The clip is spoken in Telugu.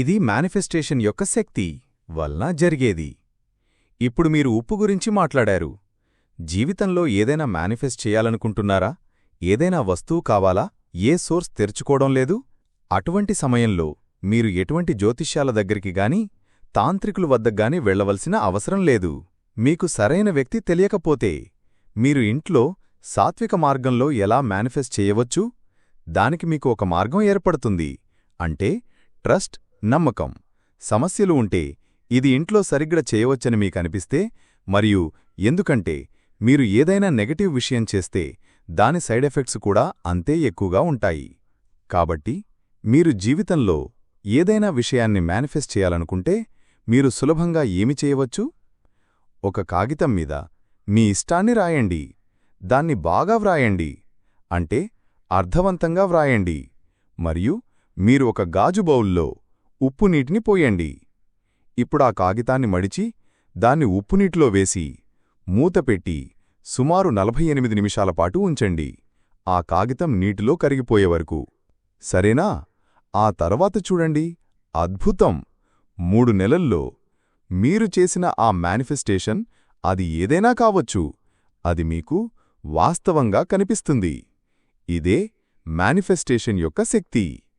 ఇది మేనిఫెస్టేషన్ యొక్క శక్తి వల్ల జరిగేది. ఇప్పుడు మీరు ఉప్పు గురించి మాట్లాడారు. జీవితంలో ఏదైనా మేనిఫెస్ట్ చేయాలనుకుంటున్నారా? ఏదైనా వస్తువు కావాలా? ఏ సోర్స్ తెరుచుకోవడం లేదు? అటువంటి సమయంలో మీరు ఎటువంటి జ్యోతిష్యాల దగ్గరికి గాని తాంత్రికుల వద్దకు వెళ్ళవలసిన అవసరం లేదు. మీకు సరైన వ్యక్తి తెలియకపోతే మీరు ఇంట్లో సాత్విక మార్గంలో ఎలా మేనిఫెస్ట్ చేయవచ్చు? దానికి మీకు ఒక మార్గం ఏర్పడుతుంది. అంటే ట్రస్ట్ నమ్మకం. సమస్యలు ఉంటే ఇది ఇంట్లో సరిగ్గా చేయవచ్చని మీకనిపిస్తే మరియు ఎందుకంటే మీరు ఏదైనా నెగటివ్ విషయం చేస్తే దాని సైడ్ ఎఫెక్ట్స్ కూడా అంతే ఎక్కువగా ఉంటాయి. కాబట్టి మీరు జీవితంలో ఏదైనా విషయాన్ని మేనిఫెస్ట్ చేయాలనుకుంటే మీరు సులభంగా ఏమి చేయవచ్చు? ఒక కాగితం మీద మీ ఇష్టాన్ని రాయండి. దాన్ని బాగా వ్రాయండి. అంటే అర్థవంతంగా వ్రాయండి. మరియు మీరు ఒక గాజు బౌల్లో ఉప్పు నీటిని పోయండి. ఇప్పుడా కాగితాన్ని మడిచి దాన్ని ఉప్పునీటిలో వేసి మూతపెట్టి సుమారు నలభై ఎనిమిది నిమిషాల పాటు ఉంచండి. ఆ కాగితం నీటిలో కరిగిపోయే వరకు. సరేనా? ఆ తర్వాత చూడండి. అద్భుతం! మూడు నెలల్లో మీరు చేసిన ఆ మేనిఫెస్టేషన్ అది ఏదైనా కావచ్చు. అది మీకు వాస్తవంగా కనిపిస్తుంది. ఇదే మేనిఫెస్టేషన్ యొక్క శక్తి.